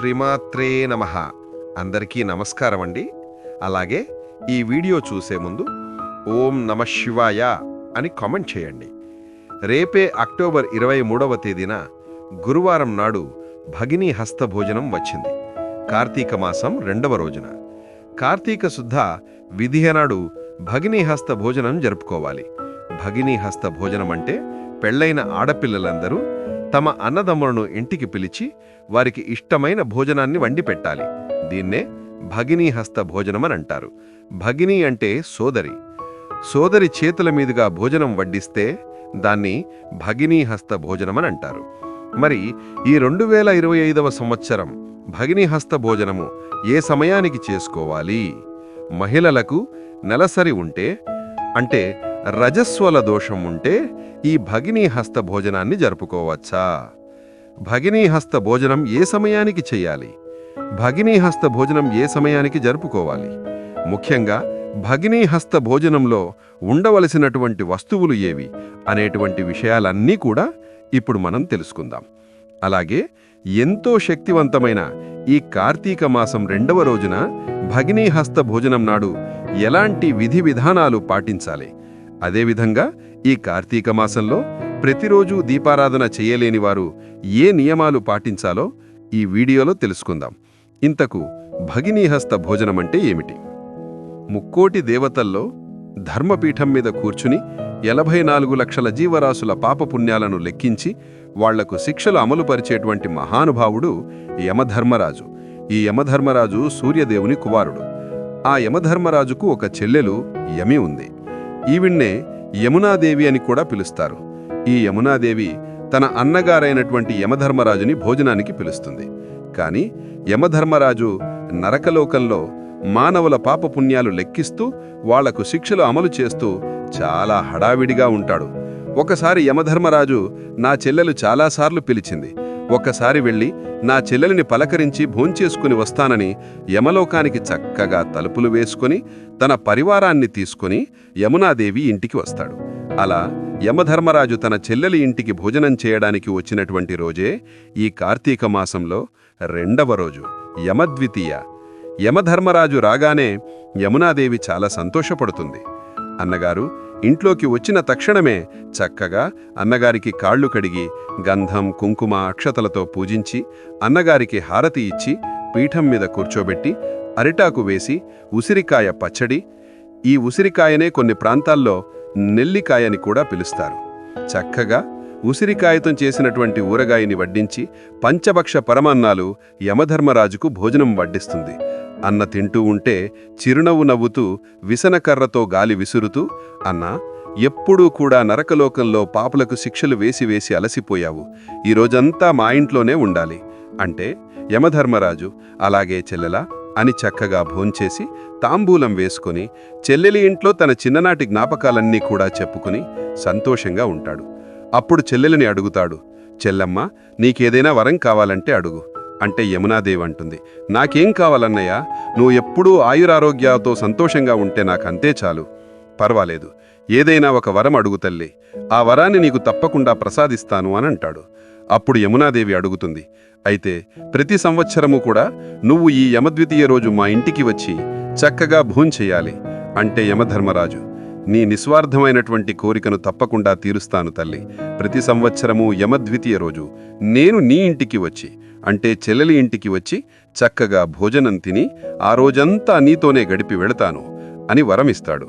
శ్రీమాత్రే నమ. అందరికీ నమస్కారం అండి. అలాగే ఈ వీడియో చూసే ముందు ఓం నమ శివాయ అని కామెంట్ చేయండి. రేపే అక్టోబర్ ఇరవై మూడవ తేదీన గురువారం నాడు భగిని హస్తభోజనం వచ్చింది. కార్తీక మాసం రెండవ రోజున. కార్తీక శుద్ధ విధియ నాడు హస్త భోజనం జరుపుకోవాలి. భగిని హస్త భోజనం అంటే పెళ్ళైన ఆడపిల్లలందరూ తమ అన్నదమ్ములను ఇంటికి పిలిచి వారికి ఇష్టమైన భోజనాన్ని వండి పెట్టాలి. దీన్నే భగినీ హస్త భోజనమని అంటారు. భగిని అంటే సోదరి. సోదరి చేతుల మీదుగా భోజనం వడ్డిస్తే దాన్ని భగినీ హస్త భోజనమని అంటారు. మరి ఈ రెండు వేల ఇరవై ఐదవ సంవత్సరం భగినీ హస్త భోజనము ఏ సమయానికి చేసుకోవాలి? మహిళలకు నెలసరి ఉంటే అంటే రజస్వల దోషం ఉంటే ఈ భగినీ హస్త భోజనాన్ని జరుపుకోవచ్చా? భగినీహస్త భోజనం ఏ సమయానికి చేయాలి? భగినీహస్త భోజనం ఏ సమయానికి జరుపుకోవాలి? ముఖ్యంగా భగినీహస్త భోజనంలో ఉండవలసినటువంటి వస్తువులు ఏవి? అనేటువంటి విషయాలన్నీ కూడా ఇప్పుడు మనం తెలుసుకుందాం. అలాగే ఎంతో శక్తివంతమైన ఈ కార్తీక మాసం రెండవ రోజున భగినీహస్త భోజనం నాడు ఎలాంటి విధి విధానాలు పాటించాలి? అదేవిధంగా ఈ కార్తీక మాసంలో ప్రతిరోజు దీపారాధన చేయలేని వారు ఏ నియమాలు పాటించాలో ఈ వీడియోలో తెలుసుకుందాం. ఇంతకు భగినీహస్త భోజనం అంటే ఏమిటి? ముక్కోటి దేవతల్లో ధర్మపీఠం మీద కూర్చుని ఎనభై నాలుగు లక్షల జీవరాశుల పాపపుణ్యాలను లెక్కించి వాళ్ళకు శిక్షలు అమలుపరిచేటువంటి మహానుభావుడు యమధర్మరాజు. ఈ యమధర్మరాజు సూర్యదేవుని కుమారుడు. ఆ యమధర్మరాజుకు ఒక చెల్లెలు యమి ఉంది. ఈవిణ్ణే యమునాదేవి అని కూడా పిలుస్తారు. ఈ యమునాదేవి తన అన్నగారైనటువంటి యమధర్మరాజుని భోజనానికి పిలుస్తుంది. కాని యమధర్మరాజు నరకలోకంలో మానవుల పాపపుణ్యాలు లెక్కిస్తూ వాళ్ళకు శిక్షలు అమలు చేస్తూ చాలా హడావిడిగా ఉంటాడు. ఒకసారి యమధర్మరాజు నా చెల్లెలు చాలాసార్లు పిలిచింది. ఒక్కసారి వెళ్ళి నా చెల్లెలిని పలకరించి భోంచేసుకుని వస్తానని యమలోకానికి చక్కగా తలుపులు వేసుకుని తన పరివారాన్ని తీసుకుని యమునాదేవి ఇంటికి వస్తాడు. అలా యమధర్మరాజు తన చెల్లెలి ఇంటికి భోజనం చేయడానికి వచ్చినటువంటి రోజే ఈ కార్తీక మాసంలో రెండవ రోజు యమద్వితీయ. యమధర్మరాజు రాగానే యమునాదేవి చాలా సంతోషపడుతుంది. అన్నగారు ఇంట్లోకి వచ్చిన తక్షణమే చక్కగా అన్నగారికి కాళ్ళు కడిగి గంధం కుంకుమ అక్షతలతో పూజించి అన్నగారికి హారతి ఇచ్చి పీఠం మీద కూర్చోబెట్టి అరిటాకు వేసి ఉసిరికాయ పచ్చడి. ఈ ఉసిరికాయనే కొన్ని ప్రాంతాల్లో నెల్లికాయని కూడా పిలుస్తారు. చక్కగా ఉసిరికాయతో చేసినటువంటి ఊరగాయని వడ్డించి పంచభక్ష పరమాన్నాలు యమధర్మరాజుకు భోజనం వడ్డిస్తుంది. అన్న తింటూ ఉంటే చిరునవ్వు నవ్వుతూ విసనకర్రతో గాలి విసురుతూ అన్నా ఎప్పుడూ కూడా నరకలోకంలో పాపులకు శిక్షలు వేసి వేసి అలసిపోయావు. ఈ రోజంతా మా ఇంట్లోనే ఉండాలి. అంటే యమధర్మరాజు అలాగే చెల్లెలా అని చక్కగా భోంచేసి తాంబూలం వేసుకుని చెల్లెలి ఇంట్లో తన చిన్ననాటి జ్ఞాపకాలన్నీ కూడా చెప్పుకుని సంతోషంగా ఉంటాడు. అప్పుడు చెల్లెలిని అడుగుతాడు చెల్లమ్మ నీకేదైనా వరం కావాలంటే అడుగు. అంటే యమునాదేవి అంటుంది నాకేం కావాలన్నయ్యా? నువ్వు ఎప్పుడూ ఆయురారోగ్యాలతో సంతోషంగా ఉంటే నాకంతే చాలు. పర్వాలేదు ఏదైనా ఒక వరం అడుగు తల్లి. ఆ వరాన్ని నీకు తప్పకుండా ప్రసాదిస్తాను అని అంటాడు. అప్పుడు యమునాదేవి అడుగుతుంది అయితే ప్రతి సంవత్సరము కూడా నువ్వు ఈ యమద్వితీయ రోజు మా ఇంటికి వచ్చి చక్కగా భూంచెయ్యాలి అంటే యమధర్మరాజు నీ నిస్వార్థమైనటువంటి కోరికను తప్పకుండా తీరుస్తాను తల్లి. ప్రతి సంవత్సరము యమద్వితీయ రోజు నేను నీ ఇంటికి వచ్చి అంటే చెల్లెలి ఇంటికి వచ్చి చక్కగా భోజనం తిని ఆ రోజంతా నీతోనే గడిపి వెళతాను అని వరమిస్తాడు.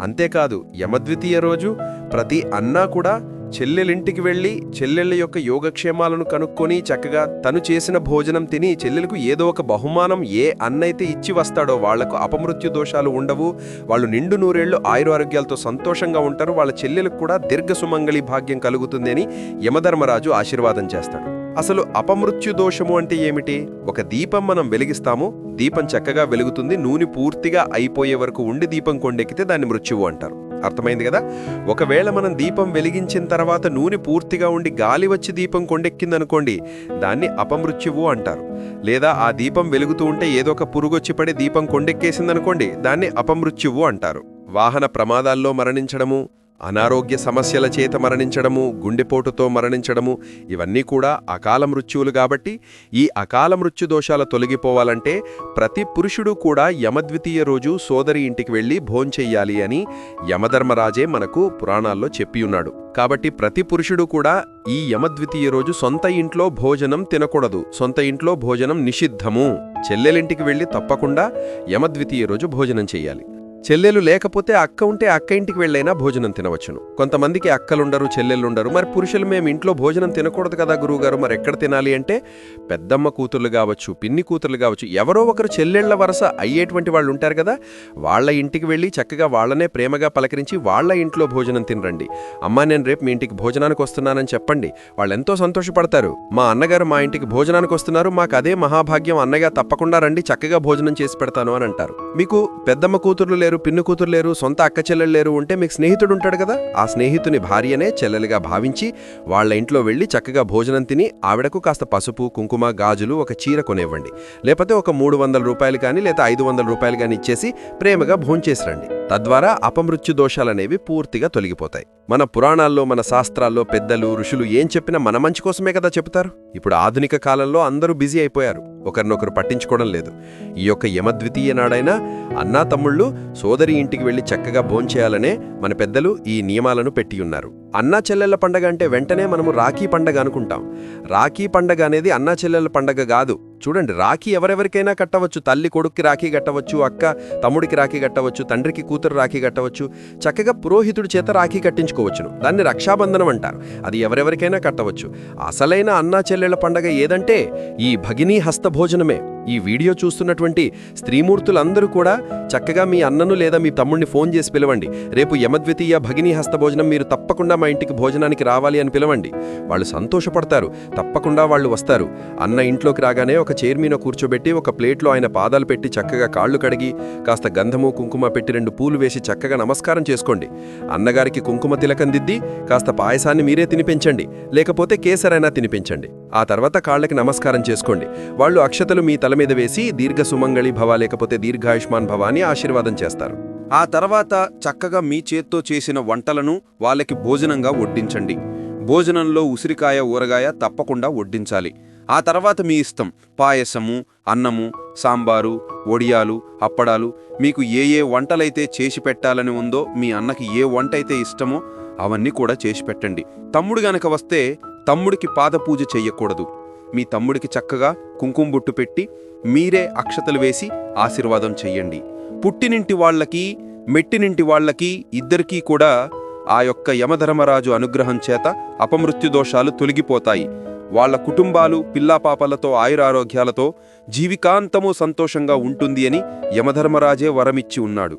అంతేకాదు యమద్వితీయ రోజు ప్రతి అన్నా కూడా చెల్లెలింటికి వెళ్ళి చెల్లెళ్ళ యొక్క యోగక్షేమాలను కనుక్కొని చక్కగా తను చేసిన భోజనం తిని చెల్లెలకు ఏదో ఒక బహుమానం ఏ అన్నైతే ఇచ్చి వస్తాడో వాళ్ళకు అపమృత్యు దోషాలు ఉండవు. వాళ్ళు నిండు నూరేళ్ళు ఆయురారోగ్యాలతో సంతోషంగా ఉంటారు. వాళ్ళ చెల్లెలకు కూడా దీర్ఘ సుమంగళి భాగ్యం కలుగుతుందని యమధర్మరాజు ఆశీర్వాదం చేస్తాడు. అసలు అపమృత్యు దోషము అంటే ఏమిటి? ఒక దీపం మనం వెలిగిస్తాము. దీపం చక్కగా వెలుగుతుంది. నూనె పూర్తిగా అయిపోయే వరకు ఉండి దీపం కొండెక్కితే దాన్ని మృత్యువు అంటారు. అర్థమైంది కదా? ఒకవేళ మనం దీపం వెలిగించిన తర్వాత నూనె పూర్తిగా ఉండి గాలి వచ్చి దీపం కొండెక్కిందనుకోండి దాన్ని అపమృత్యువు అంటారు. లేదా ఆ దీపం వెలుగుతూ ఉంటే ఏదో ఒక పురుగొచ్చి పడి దీపం కొండెక్కేసిందనుకోండి దాన్ని అపమృత్యువు అంటారు. వాహన ప్రమాదాల్లో మరణించడము అనారోగ్య సమస్యల చేత మరణించడము గుండెపోటుతో మరణించడము ఇవన్నీ కూడా అకాల మృత్యువులు కాబట్టి ఈ అకాల మృత్యు దోషాల తొలగిపోవాలంటే ప్రతి పురుషుడు కూడా యమద్వితీయ రోజు సోదరి ఇంటికి వెళ్ళి భోంచెయ్యాలి అని యమధర్మరాజే మనకు పురాణాల్లో చెప్పియున్నాడు. కాబట్టి ప్రతి పురుషుడు కూడా ఈ యమద్వితీయ రోజు సొంత ఇంట్లో భోజనం తినకూడదు. సొంత ఇంట్లో భోజనం నిషిద్ధము. చెల్లెలింటికి వెళ్ళి తప్పకుండా యమద్వితీయ రోజు భోజనం చెయ్యాలి. చెల్లెలు లేకపోతే అక్క ఉంటే అక్క ఇంటికి వెళ్ళైనా భోజనం తినవచ్చును. కొంతమందికి అక్కలుండరు చెల్లెళ్ళుండరు. మరి పురుషులు మేము ఇంట్లో భోజనం తినకూడదు కదా గురువుగారు మరి ఎక్కడ తినాలి అంటే పెద్దమ్మ కూతుర్లు కావచ్చు పిన్ని కూతుర్లు కావచ్చు ఎవరో ఒకరు చెల్లెళ్ళ వరస అయ్యేటువంటి వాళ్ళు ఉంటారు కదా వాళ్ళ ఇంటికి వెళ్ళి చక్కగా వాళ్ళనే ప్రేమగా పలకరించి వాళ్ళ ఇంట్లో భోజనం తినరండి. అమ్మ నేను రేపు మీ ఇంటికి భోజనానికి వస్తున్నానని చెప్పండి. వాళ్ళు ఎంతో సంతోషపడతారు. మా అన్నగారు మా ఇంటికి భోజనానికి వస్తున్నారు. మాకు అదే మహాభాగ్యం. అన్నగా తప్పకుండా రండి చక్కగా భోజనం చేసి పెడతాను అని అంటారు. మీకు పెద్దమ్మ కూతుర్లు లేరు పిన్ను కూతురు లేరు సొంత అక్క చెల్లెలు లేరు ఉంటే మీకు స్నేహితుడు ఉంటాడు కదా? ఆ స్నేహితుని భార్యనే చెల్లెలుగా భావించి వాళ్ళ ఇంట్లో వెళ్ళి చక్కగా భోజనం తిని ఆవిడకు కాస్త పసుపు కుంకుమ గాజులు ఒక చీర కొనివ్వండి. లేకపోతే ఒక మూడు వందల రూపాయలు కానీ లేదా ఐదు వందల రూపాయలు కానీ ఇచ్చేసి ప్రేమగా భోంచేసి రండి. తద్వారా అపమృత్యు దోషాలనేవి పూర్తిగా తొలగిపోతాయి. మన పురాణాల్లో మన శాస్త్రాల్లో పెద్దలు ఋషులు ఏం చెప్పినా మన మంచి కోసమే కదా చెప్తారు ఇప్పుడు ఆధునిక కాలంలో అందరూ బిజీ అయిపోయారు. ఒకరినొకరు పట్టించుకోవడం లేదు. ఈ యొక్క యమద్వితీయ నాడైనా అన్నా తమ్ముళ్ళు సోదరి ఇంటికి వెళ్ళి చక్కగా భోంచేయాలనే మన పెద్దలు ఈ నియమాలను పెట్టియున్నారు అన్నా చెల్లెళ్ళ పండగ అంటే వెంటనే మనము రాఖీ పండగ అనుకుంటాం. రాఖీ పండగ అనేది అన్నా చెల్లెళ్ళ పండగ కాదు. చూడండి రాఖీ ఎవరెవరికైనా కట్టవచ్చు. తల్లి కొడుక్కి రాఖీ కట్టవచ్చు అక్క తమ్ముడికి రాఖీ కట్టవచ్చు తండ్రికి కూతురు రాఖీ కట్టవచ్చు. చక్కగా పురోహితుడి చేత రాఖీ కట్టించుకోవచ్చును. దాన్ని రక్షాబంధనం అంటారు. అది ఎవరెవరికైనా కట్టవచ్చు. అసలైన అన్నా చెల్లెళ్ళ పండగ ఏదంటే ఈ భగినీ హస్త భోజనమే. ఈ వీడియో చూస్తున్నటువంటి స్త్రీమూర్తులందరూ కూడా చక్కగా మీ అన్నను లేదా మీ తమ్ముడిని ఫోన్ చేసి పిలవండి. రేపు యమద్వితీయ భగిని హస్త భోజనం మీరు తప్పకుండా మా ఇంటికి భోజనానికి రావాలి అని పిలవండి. వాళ్ళు సంతోషపడతారు. తప్పకుండా వాళ్ళు వస్తారు. అన్న ఇంట్లోకి రాగానే ఒక చైర్ మీద కూర్చోబెట్టి ఒక ప్లేట్లో ఆయన పాదాలు పెట్టి చక్కగా కాళ్ళు కడిగి కాస్త గంధము కుంకుమ పెట్టి రెండు పూలు వేసి చక్కగా నమస్కారం చేసుకోండి. అన్నగారికి కుంకుమ తిలకం దిద్ది కాస్త పాయసాన్ని మీరే తినిపించండి. లేకపోతే కేసరైనా తినిపించండి. ఆ తర్వాత కాళ్ళకి నమస్కారం చేసుకోండి. వాళ్ళు అక్షతలు మీ తల మీద వేసి దీర్ఘ సుమంగళి భవ లేకపోతే దీర్ఘాయుష్మాన్ భవాని ఆశీర్వాదం చేస్తారు. ఆ తర్వాత చక్కగా మీ చేత్తో చేసిన వంటలను వాళ్ళకి భోజనంగా వడ్డించండి. భోజనంలో ఉసిరికాయ ఊరగాయ తప్పకుండా వడ్డించాలి. ఆ తర్వాత మీ ఇష్టం పాయసము అన్నము సాంబారు వడియాలు అప్పడాలు మీకు ఏ ఏ వంటలైతే చేసి పెట్టాలని ఉందో మీ అన్నకి ఏ వంట అయితే ఇష్టమో అవన్నీ కూడా చేసి పెట్టండి. తమ్ముడు గనక వస్తే తమ్ముడికి పాదపూజ చెయ్యకూడదు. మీ తమ్ముడికి చక్కగా కుంకుమ బొట్టు పెట్టి మీరే అక్షతలు వేసి ఆశీర్వాదం చెయ్యండి. పుట్టినింటి వాళ్ళకి మెట్టినింటి వాళ్ళకి ఇద్దరికీ కూడా ఆ యొక్క యమధర్మరాజు అనుగ్రహం చేత అపమృత్యు దోషాలు తొలగిపోతాయి. వాళ్ళ కుటుంబాలు పిల్లాపాపలతో ఆయురారోగ్యాలతో జీవికాంతము సంతోషంగా ఉంటుంది అని యమధర్మరాజే వరమిచ్చి ఉన్నాడు.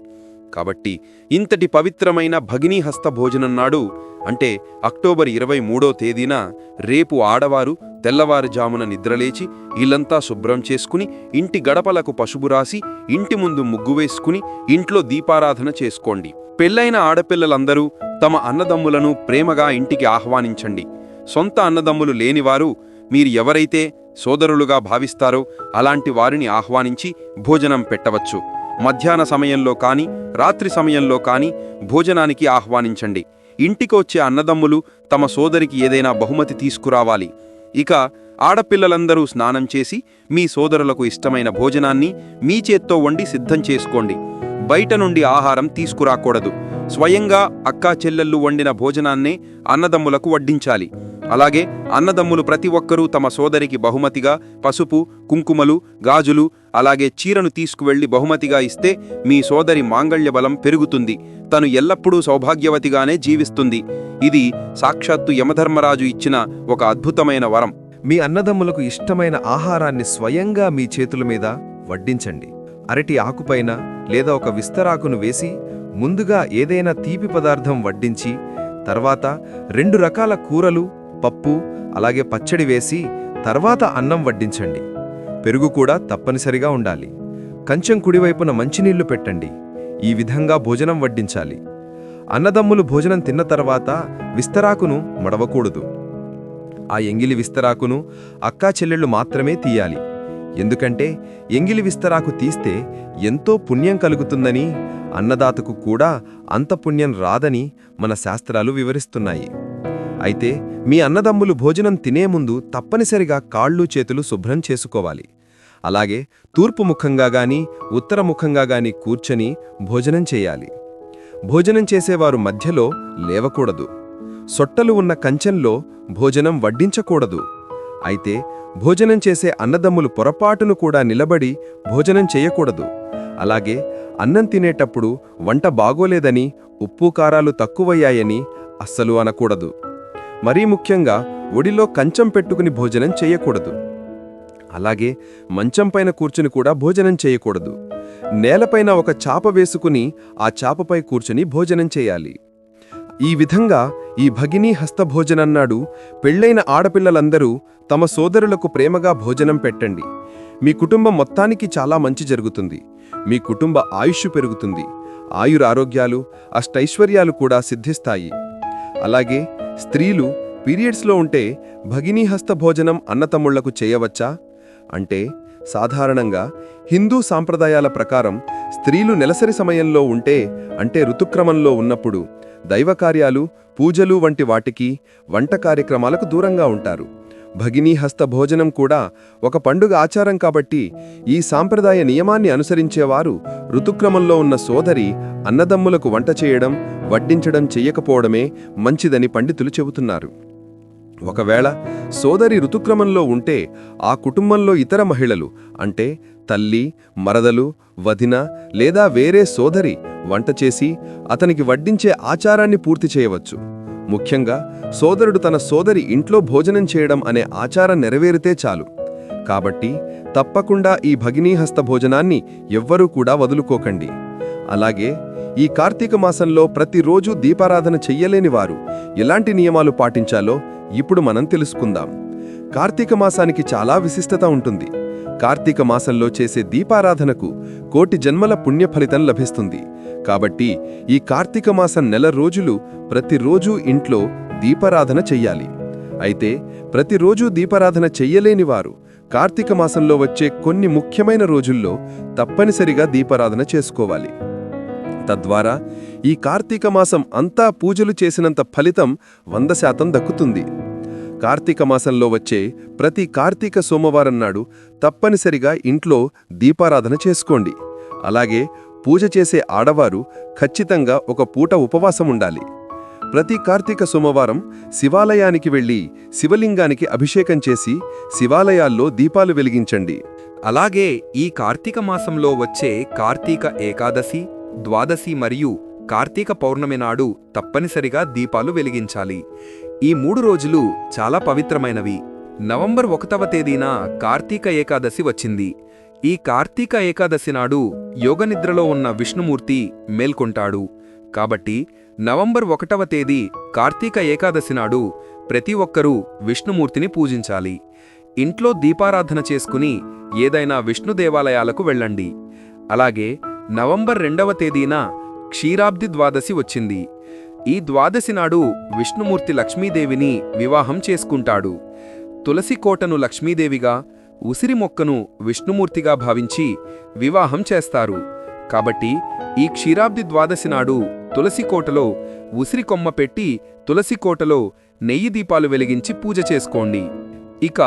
కాబట్టి ఇంతటి పవిత్రమైన భగినీ హస్త భోజనం నాడు అంటే అక్టోబర్ ఇరవై మూడో తేదీన రేపు ఆడవారు తెల్లవారుజామున నిద్రలేచి ఇల్లంతా శుభ్రం చేసుకుని ఇంటి గడపలకు పసుపు రాసి ఇంటి ముందు ముగ్గు వేసుకుని ఇంట్లో దీపారాధన చేసుకోండి. పెళ్ళైన ఆడపిల్లలందరూ తమ అన్నదమ్ములను ప్రేమగా ఇంటికి ఆహ్వానించండి. సొంత అన్నదమ్ములు లేనివారు మీరు ఎవరైతే సోదరులుగా భావిస్తారో అలాంటి వారిని ఆహ్వానించి భోజనం పెట్టవచ్చు. మధ్యాహ్న సమయంలో కానీ రాత్రి సమయంలో కానీ భోజనానికి ఆహ్వానించండి. ఇంటికి వచ్చే అన్నదమ్ములు తమ సోదరికి ఏదైనా బహుమతి తీసుకురావాలి. ఇక ఆడపిల్లలందరూ స్నానం చేసి మీ సోదరులకు ఇష్టమైన భోజనాన్ని మీ చేత్తో వండి సిద్ధం చేసుకోండి. బయట నుండి ఆహారం తీసుకురాకూడదు. స్వయంగా అక్కా చెల్లెళ్ళు వండిన భోజనాన్నే అన్నదమ్ములకు వడ్డించాలి. అలాగే అన్నదమ్ములు ప్రతి ఒక్కరూ తమ సోదరికి బహుమతిగా పసుపు కుంకుమలు గాజులు అలాగే చీరను తీసుకువెళ్ళి బహుమతిగా ఇస్తే మీ సోదరి మాంగళ్య బలం పెరుగుతుంది. తను ఎల్లప్పుడూ సౌభాగ్యవతిగానే జీవిస్తుంది. ఇది సాక్షాత్తు యమధర్మరాజు ఇచ్చిన ఒక అద్భుతమైన వరం. మీ అన్నదమ్ములకు ఇష్టమైన ఆహారాన్ని స్వయంగా మీ చేతుల మీద వడ్డించండి. అరటి ఆకుపైన లేదా ఒక విస్తరాకును వేసి ముందుగా ఏదైనా తీపి పదార్థం వడ్డించి తర్వాత రెండు రకాల కూరలు పప్పు అలాగే పచ్చడి వేసి తర్వాత అన్నం వడ్డించండి. పెరుగు కూడా తప్పనిసరిగా ఉండాలి. కంచెం కుడివైపున మంచినీళ్ళు పెట్టండి. ఈ విధంగా భోజనం వడ్డించాలి. అన్నదమ్ములు భోజనం తిన్న తర్వాత విస్తరాకును మడవకూడదు. ఆ ఎంగిలి విస్తరాకును అక్కా చెల్లెళ్ళు మాత్రమే తీయాలి. ఎందుకంటే ఎంగిలి విస్తరాకు తీస్తే ఎంతో పుణ్యం కలుగుతుందని అన్నదాతకు కూడా అంత పుణ్యం రాదని మన శాస్త్రాలు వివరిస్తున్నాయి. అయితే మీ అన్నదమ్ములు భోజనం తినే ముందు తప్పనిసరిగా కాళ్ళు చేతులు శుభ్రం చేసుకోవాలి. అలాగే తూర్పు ముఖంగా గాని ఉత్తర ముఖంగా గాని కూర్చొని భోజనం చేయాలి. భోజనం చేసేవారు మధ్యలో లేవకూడదు. సొట్టలు ఉన్న కంచెంలో భోజనం వడ్డించకూడదు. అయితే భోజనం చేసే అన్నదమ్ములు పొరపాటును కూడా నిలబడి భోజనం చేయకూడదు. అలాగే అన్నం తినేటప్పుడు వంట బాగోలేదని ఉప్పు కారాలు తక్కువయ్యాయని అస్సలు అనకూడదు. మరీ ముఖ్యంగా ఒడిలో కంచం పెట్టుకుని భోజనం చేయకూడదు. అలాగే మంచంపైన కూర్చుని కూడా భోజనం చేయకూడదు. నేలపైన ఒక చాప వేసుకుని ఆ చాపపై కూర్చుని భోజనం చేయాలి. ఈ విధంగా ఈ భగినీ హస్తభోజనన్నాడు పెళ్ళైన ఆడపిల్లలందరూ తమ సోదరులకు ప్రేమగా భోజనం పెట్టండి. మీ కుటుంబం మొత్తానికి చాలా మంచి జరుగుతుంది. మీ కుటుంబ ఆయుష్ పెరుగుతుంది. ఆయురారోగ్యాలు అష్టైశ్వర్యాలు కూడా సిద్ధిస్తాయి. అలాగే స్త్రీలు పీరియడ్స్లో ఉంటే భగినీహస్త భోజనం అన్నతమ్ముళ్ళకు చేయవచ్చా? అంటే సాధారణంగా హిందూ సాంప్రదాయాల ప్రకారం స్త్రీలు నెలసరి సమయంలో ఉంటే అంటే ఋతుక్రమంలో ఉన్నప్పుడు దైవకార్యాలు పూజలు వంటి వాటికి వంట కార్యక్రమాలకు దూరంగా ఉంటారు. భగినీ హస్త భోజనం కూడా ఒక పండుగ ఆచారం కాబట్టి ఈ సాంప్రదాయ నియమాన్ని అనుసరించేవారు ఋతుక్రమంలో ఉన్న సోదరి అన్నదమ్ములకు వంట చేయడం వడ్డించడం చెయ్యకపోవడమే మంచిదని పండితులు చెబుతున్నారు. ఒకవేళ సోదరి ఋతుక్రమంలో ఉంటే ఆ కుటుంబంలో ఇతర మహిళలు అంటే తల్లి మరదలు వదిన లేదా వేరే సోదరి వంట చేసి అతనికి వడ్డించే ఆచారాన్ని పూర్తి చేయవచ్చు. ముఖ్యంగా సోదరుడు తన సోదరి ఇంట్లో భోజనం చేయడం అనే ఆచారం నెరవేరితే చాలు. కాబట్టి తప్పకుండా ఈ భగినీహస్త భోజనాన్ని ఎవ్వరూ కూడా వదులుకోకండి. అలాగే ఈ కార్తీక మాసంలో ప్రతిరోజు దీపారాధన చెయ్యలేని వారు ఎలాంటి నియమాలు పాటించాలో ఇప్పుడు మనం తెలుసుకుందాం. కార్తీక మాసానికి చాలా విశిష్టత ఉంటుంది. కార్తీక మాసంలో చేసే దీపారాధనకు కోటి జన్మల పుణ్యఫలితం లభిస్తుంది. కాబట్టి ఈ కార్తీక మాసం నెల రోజులు ప్రతిరోజూ ఇంట్లో దీపారాధన చెయ్యాలి. అయితే ప్రతిరోజూ దీపారాధన చెయ్యలేని వారు కార్తీక మాసంలో వచ్చే కొన్ని ముఖ్యమైన రోజుల్లో తప్పనిసరిగా దీపారాధన చేసుకోవాలి. తద్వారా ఈ కార్తీక మాసం అంతా పూజలు చేసినంత ఫలితం వంద శాతం దక్కుతుంది. కార్తీక మాసంలో వచ్చే ప్రతి కార్తీక సోమవారం నాడు తప్పనిసరిగా ఇంట్లో దీపారాధన చేసుకోండి. అలాగే పూజ చేసే ఆడవారు ఖచ్చితంగా ఒక పూట ఉపవాసం ఉండాలి. ప్రతి కార్తీక సోమవారం శివాలయానికి వెళ్ళి శివలింగానికి అభిషేకం చేసి శివాలయాల్లో దీపాలు వెలిగించండి. అలాగే ఈ కార్తీక మాసంలో వచ్చే కార్తీక ఏకాదశి ద్వాదశి మరియు కార్తీక పౌర్ణమి నాడు తప్పనిసరిగా దీపాలు వెలిగించాలి. ఈ మూడు రోజులు చాలా పవిత్రమైనవి. నవంబర్ ఒకటవ తేదీన కార్తీక ఏకాదశి వచ్చింది. ఈ కార్తీక ఏకాదశి నాడు యోగనిద్రలో ఉన్న విష్ణుమూర్తి మేల్కొంటాడు. కాబట్టి నవంబర్ ఒకటవ తేదీ కార్తీక ఏకాదశి నాడు ప్రతి ఒక్కరూ విష్ణుమూర్తిని పూజించాలి. ఇంట్లో దీపారాధన చేసుకుని ఏదైనా విష్ణు దేవాలయాలకు వెళ్ళండి. అలాగే నవంబర్ రెండవ తేదీన క్షీరాబ్ది ద్వాదశి వచ్చింది. ఈ ద్వాదశి నాడు విష్ణుమూర్తి లక్ష్మీదేవిని వివాహం చేసుకుంటాడు. తులసి కోటను లక్ష్మీదేవిగా ఉసిరి మొక్కను విష్ణుమూర్తిగా భావించి వివాహం చేస్తారు. కాబట్టి ఈ క్షీరాబ్ది ద్వాదశి నాడు తులసి కోటలో ఉసిరి కొమ్మ పెట్టి తులసి కోటలో నెయ్యి దీపాలు వెలిగించి పూజ చేసుకోండి. ఇక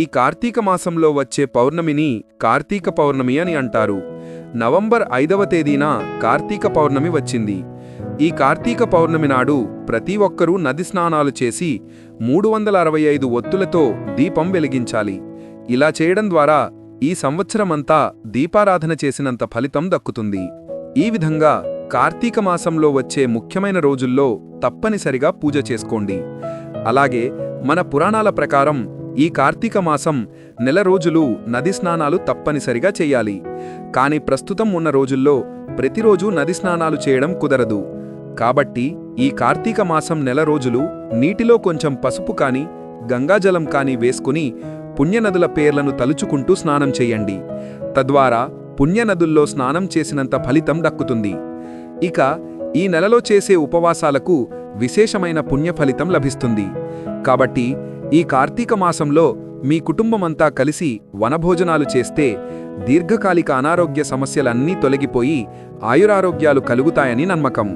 ఈ కార్తీక మాసంలో వచ్చే పౌర్ణమిని కార్తీక పౌర్ణమి అని అంటారు. నవంబర్ ఐదవ తేదీన కార్తీక పౌర్ణమి వచ్చింది. ఈ కార్తీక పౌర్ణమి నాడు ప్రతి ఒక్కరూ నది స్నానాలు చేసి మూడు వందల అరవై ఐదు ఒత్తులతో దీపం వెలిగించాలి. ఇలా చేయడం ద్వారా ఈ సంవత్సరమంతా దీపారాధన చేసినంత ఫలితం దక్కుతుంది. ఈ విధంగా కార్తీక మాసంలో వచ్చే ముఖ్యమైన రోజుల్లో తప్పనిసరిగా పూజ చేసుకోండి. అలాగే మన పురాణాల ప్రకారం ఈ కార్తీక మాసం నెల రోజులు నది స్నానాలు తప్పనిసరిగా చేయాలి. కాని ప్రస్తుతం ఉన్న రోజుల్లో ప్రతిరోజు నది స్నానాలు చేయడం కుదరదు. కాబట్టి ఈ కార్తీక మాసం నెల రోజులు నీటిలో కొంచెం పసుపు కాని గంగాజలం కాని వేసుకుని పుణ్యనదుల పేర్లను తలుచుకుంటూ స్నానం చేయండి. తద్వారా పుణ్యనదుల్లో స్నానం చేసినంత ఫలితం దక్కుతుంది. ఇక ఈ నెలలో చేసే ఉపవాసాలకు విశేషమైన పుణ్యఫలితం లభిస్తుంది. కాబట్టి ఈ కార్తీక మాసంలో మీ కుటుంబమంతా కలిసి వనభోజనాలు చేస్తే దీర్ఘకాలిక అనారోగ్య సమస్యలన్నీ తొలగిపోయి ఆయురారోగ్యాలు కలుగుతాయని నమ్మకం.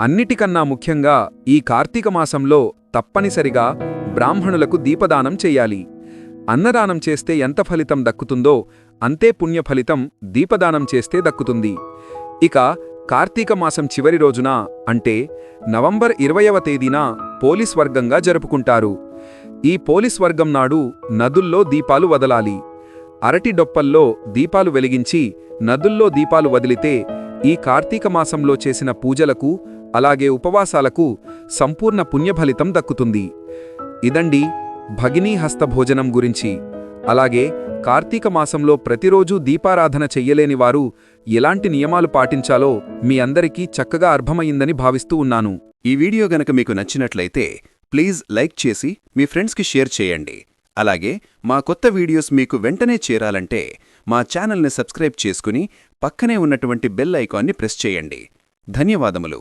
అన్నిటికన్నా ముఖ్యంగా ఈ కార్తీక మాసంలో తప్పనిసరిగా బ్రాహ్మణులకు దీపదానం చేయాలి. అన్నదానం చేస్తే ఎంత ఫలితం దక్కుతుందో అంతే పుణ్యఫలితం దీపదానం చేస్తే దక్కుతుంది. ఇక కార్తీక మాసం చివరి రోజున అంటే నవంబర్ ఇరవయవ తేదీన పోలీస్ వర్గంగా జరుపుకుంటారు. ఈ పోలీస్ వర్గం నాడు నదుల్లో దీపాలు వదలాలి. అరటి డొప్పల్లో దీపాలు వెలిగించి నదుల్లో దీపాలు వదిలితే ఈ కార్తీక మాసంలో చేసిన పూజలకు అలాగే ఉపవాసాలకు సంపూర్ణ పుణ్యఫలితం దక్కుతుంది. ఇదండి భగినీ హస్తభోజనం గురించి. అలాగే కార్తీక మాసంలో ప్రతిరోజూ దీపారాధన చెయ్యలేని వారు ఎలాంటి నియమాలు పాటించాలో మీ అందరికీ చక్కగా అర్థమయ్యిందని భావిస్తూ ఉన్నాను. ఈ వీడియో గనక మీకు నచ్చినట్లయితే ప్లీజ్ లైక్ చేసి మీ ఫ్రెండ్స్కి షేర్ చేయండి. అలాగే మా కొత్త వీడియోస్ మీకు వెంటనే చేరాలంటే మా ఛానల్ని సబ్స్క్రైబ్ చేసుకుని పక్కనే ఉన్నటువంటి బెల్ ఐకాన్ని ప్రెస్ చేయండి. ధన్యవాదములు.